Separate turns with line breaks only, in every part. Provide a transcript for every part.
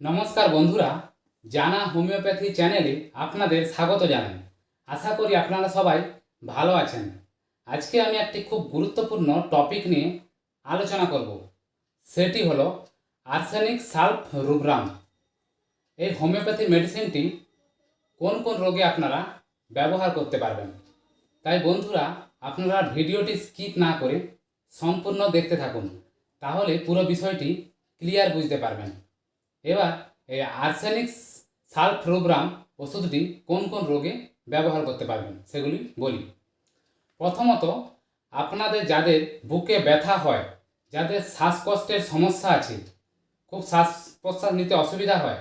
নমস্কার বন্ধুরা, জানা হোমিওপ্যাথি চ্যানেলে আপনাদের স্বাগত জানাই। আশা করি আপনারা সবাই ভালো আছেন। আজকে আমি একটি খুব গুরুত্বপূর্ণ টপিক নিয়ে আলোচনা করব। সেটি হলো আর্সেনিক সালফ রুব্রাম এই হোমিওপ্যাথি মেডিসিনটি কোন কোন রোগে আপনারা ব্যবহার করতে পারবেন? তাই বন্ধুরা, আপনারা ভিডিওটি স্কিপ না করে সম্পূর্ণ দেখতে থাকুন, তাহলে পুরো বিষয়টি ক্লিয়ার বুঝতে পারবেন। এবার এই আর্সেনিক সালফ প্রোগ্রাম ওষুধটি কোন কোন রোগে ব্যবহার করতে পারবেন সেগুলি বলি। প্রথমত, আপনাদের যাদের বুকে ব্যথা হয়, যাদের শ্বাসকষ্টের সমস্যা আছে, খুব শ্বাস প্রশ্বাস নিতে অসুবিধা হয়,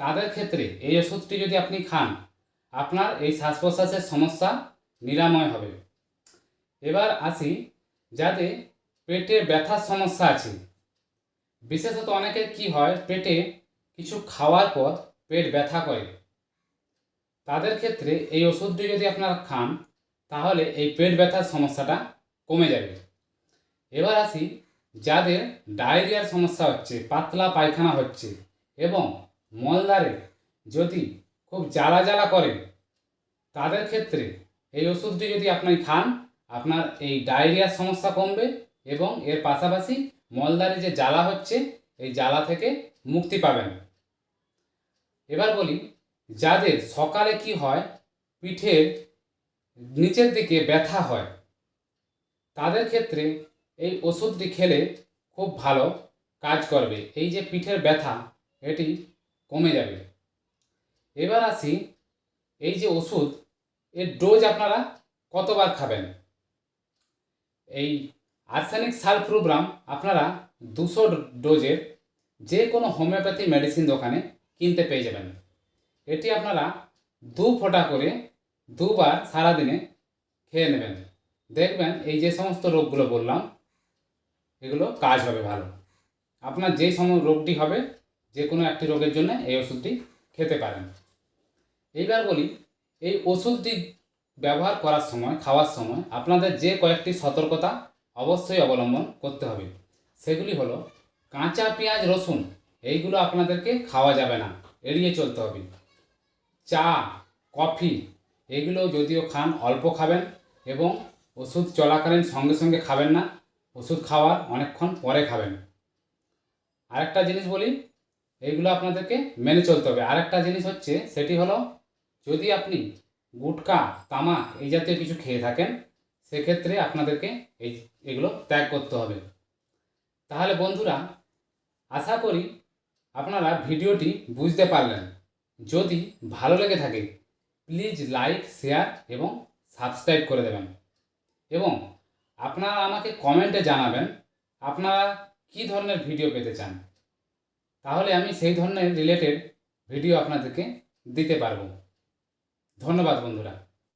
তাদের ক্ষেত্রে এই ওষুধটি যদি আপনি খান, আপনার এই শ্বাস প্রশ্বাসের সমস্যা নিরাময় হবে। এবার আসি যাদের পেটে ব্যথার সমস্যা আছে। বিশেষত অনেকের কি হয়, পেটে কিছু খাওয়ার পর পেট ব্যথা করে। তাদের ক্ষেত্রে এই ওষুধটি যদি আপনারা খান, তাহলে এই পেট ব্যথার সমস্যাটা কমে যাবে। এবার আসি যাদের ডায়রিয়ার সমস্যা হচ্ছে, পাতলা পায়খানা হচ্ছে এবং মলদারে যদি খুব জ্বালা জ্বালা করে, তাদের ক্ষেত্রে এই ওষুধটি যদি আপনি খান, আপনার এই ডায়রিয়ার সমস্যা কমবে এবং এর পাশাপাশি মলদারে যে জ্বালা হচ্ছে, এই জ্বালা থেকে মুক্তি পাবেন। এবার বলি, যাদের সকালে কি হয়? পিঠের নিচের দিকে ব্যথা হয়। তাদের ক্ষেত্রে এই ওষুধটি খেলে খুব ভালো কাজ করবে। এই যে পিঠের ব্যথা, এটি কমে যাবে। এবার আসি, এই যে ওষুধ, এর ডোজ আপনারা কতবার খাবেন? এই আর্সেনিক সাল প্রোগ্রাম আপনারা দুশো ডোজের যে কোনো হোমিওপ্যাথি মেডিসিন দোকানে কিনতে পেয়ে যাবেন। এটি আপনারা দু ফোঁটা করে দুবার সারাদিনে খেয়ে নেবেন। দেখবেন এই যে সমস্ত রোগগুলো বললাম, এগুলো কাজ হবে ভালো। আপনার যে সম, রোগটি হবে, যে কোনো একটি রোগের জন্য এই ওষুধটি খেতে পারেন। এইবার বলি, এই ওষুধটি ব্যবহার করার সময়, খাওয়ার সময় আপনাদের যে কয়েকটি সতর্কতা অবশ্যই অবলম্বন করতে হবে। সেগুলি হলো কাঁচা পেঁয়াজ রসুন এইগুলো আপনাদেরকে খাওয়া যাবে না। এড়িয়ে চলতে হবে। চা, কফি, এগুলো যদিও খান, অল্প খাবেন এবং ওষুধ চলাকালীন সঙ্গে সঙ্গে খাবেন না। ওষুধ খাওয়ার অনেকক্ষণ পরে খাবেন। আরেকটা জিনিস বলি এইগুলো আপনাদেরকে মেনে চলতে হবে। আরেকটা জিনিস হচ্ছে, সেটি হলো যদি আপনি গুটকা, তামাক এই জাতীয় কিছু খেয়ে থাকেন, সেক্ষেত্রে আপনাদেরকে এই, এগুলো ত্যাগ করতে হবে। তাহলে বন্ধুরা, আশা করি আপনারা ভিডিওটি বুঝতে পারলেন। যদি ভালো লেগে থাকে প্লিজ লাইক শেয়ার এবং সাবস্ক্রাইব করে দেবেন। এবং আপনারা আমাকে কমেন্টে জানাবেন, আপনারা কী ধরনের ভিডিও পেতে চান? তাহলে আমি সেই ধরনের রিলেটেড ভিডিও আপনাদেরকে দিতে পারব। ধন্যবাদ বন্ধুরা।